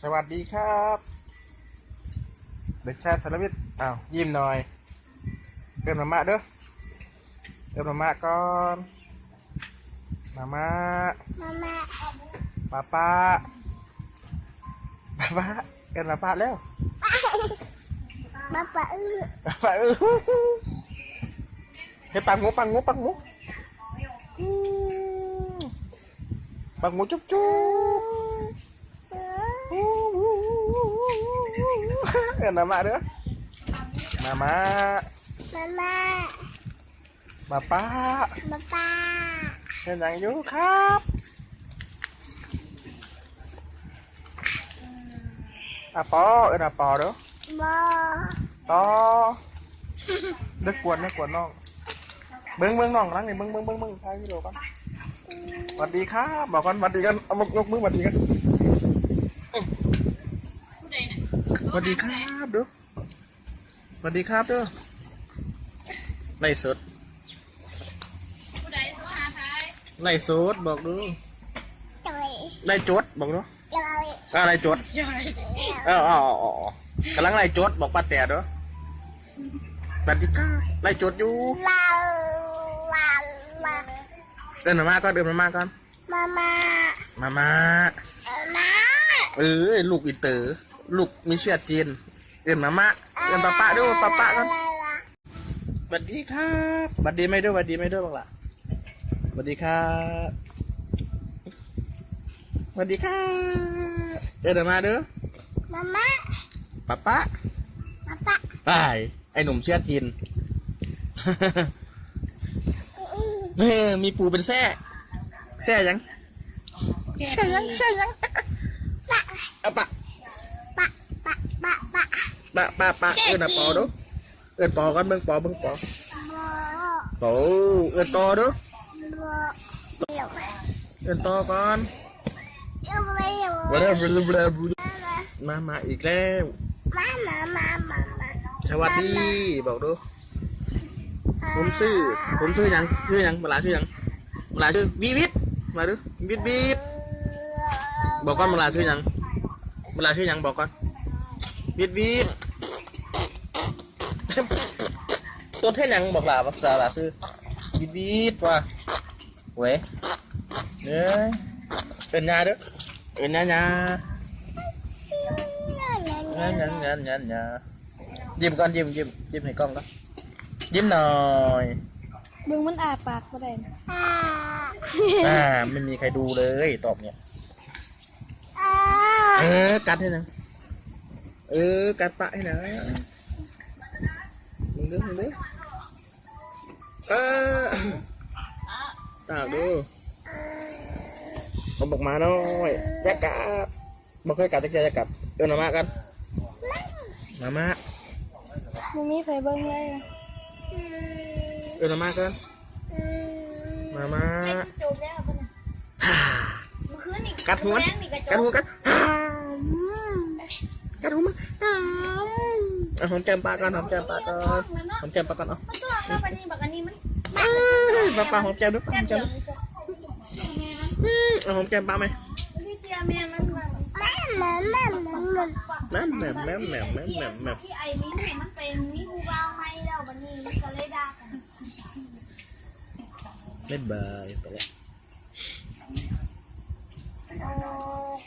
สวัสดีครับ เด็กชายสารวิทย์อ้าวยิ้มหน่อยเดินมาม่าเด้อเดินมาม่าก่อนมาม่ามาม่าป้าป้าป้าป้าเดินมาป้าแล้วป้าป้าอื้อป้าป้าเออให้ปังงูปังงูปังงูอืมปังงูจุ๊บจุ๊บ เดินมาม่าเด้อมาม่ามาม่าป้าป้าป้าป้าเป็นยังอยู่ครับอาปอเอ็นอาปอเด้อบอต่อเด็กกวนเด็กกวนน้องเบิ้งเบิ้งน้องรังนี่เบิ้งเบิ้งเบิ้งเบิ้งทายวิดีโอกันสวัสดีครับบอกกันสวัสดีกันเอามายกมือสวัสดีกันส วัสดีครับเด้อสวัสดีครับเด้อไล่สดผู้ใดโทรหาใครไล่สดบอกดูจอยไล่จดบอกดูจอยอะไรจดใช่เอออ๋ออ๋ออ๋อกำลังไล่จดบอกป้าแต่เด้อสวัสดีครับไล่จดอยู่ลาลาลาเดินมามาก่อนเดินมามาก่อนมาม่ามามามาเออลูกอินเตอร์ ลูกมีเชื้อจีนเดินมามาเดินป้าป้าด้วยป้าป้าก่อนสวัสดีครับสวัสดีไม่ด้วยสวัสดีไม่ด้วยบ้างล่ะสวัสดีครับสวัสดีครับเดินมาเด้อมาม่าป้าป้าป้าป้าไอ้ไอ้หนุ่มเชื้อจีนเออมีปูเป็นแซ่แซ่ยังแซ่ยังแซ่ยังอะปะ ป้าป้าป้าป้า ปะปะปะเอินอะปอดูเอินปอกันเบิ่งปอเบิ่งปอบอโอ้เอินต่อดูบอเดี๋ยวเอินต่อก่อนเดี๋ยวเดี๋ยวบลาบลาบลาบลามามาอีกแล้วมามามามามาสวัสดีบอกดูผมชื่อผมชื่อหยังชื่อหยังเวลาชื่อหยังเวลาชื่อบีบิดมาดูบีบบีบบอกก่อนเวลาชื่อหยังเวลาชื่อหยังบอกก่อนบีบบีบ ตัวเท่หยังบอกลาภาษาลาชื่อบีบบีบว่ะเว้ยเอ้ยเป็นยาเด้อเป็นยายางานงานงานงานงานยิ้มก่อนยิ้มยิ้มยิ้มให้กล้องก่อนยิ้มหน่อยมึงมันอาปากก็ได้นะอ่าอ่าไม่มีใครดูเลยตอบเนี่ยอ่าเออกัดให้หนะเออกัดปะให้หนะ มึงดูมึงดูเออตากดูเอาบอกมาหน่อยอย่ากัดบอกเคยกัดจะจะกัดเดินมากันมามามึงมีใครเบิ้งเลยนะเดินมากันมามาจบแล้วปะเนี่ยเมื่อคืนนี่กัดหัวแรงนี่กระจกัดกหัวกันกัดหัวมันเอา หอมแก้มปลาก่อนหอมแก้มปลาก่อนหอมแก้มปลาก่อนเอามันตัวแล้วบันนี้บักอันนี้มันเอ้ยปลาปลาหอมแก้มด้วยหแก้อมมเจีแก้ยมวด้วยนี่ก็เอาหอมแก้มปลาไหมที่เจียแม่มันมันแม่แม่แม่แม่แม่แม่แม่แม่แม่แม่แม่แม่ที่ไอ้มิ้นเนี่ยมันเป็นมีกูวางไม่แล้วบันนี้มันก็เลยด่ากันบ๊ายบายไปแล้ว